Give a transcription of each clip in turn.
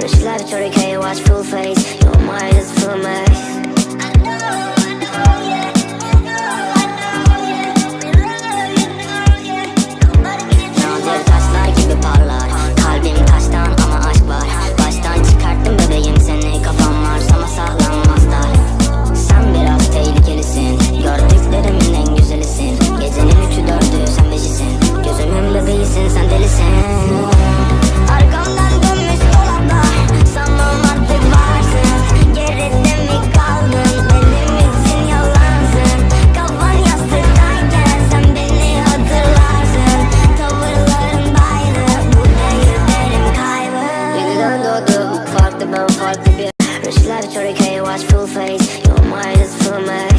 Rich like 30k, watch full face. Your mind is full of mess. face. Your mind is full of hate.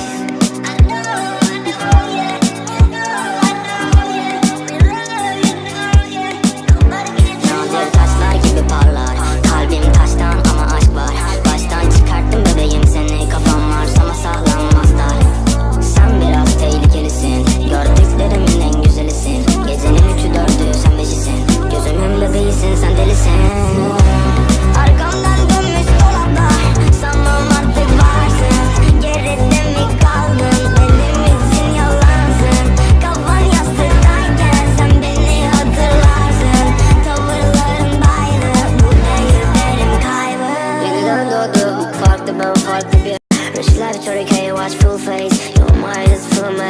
fuck the bill. But she 30k watch full face. Your mind is full of my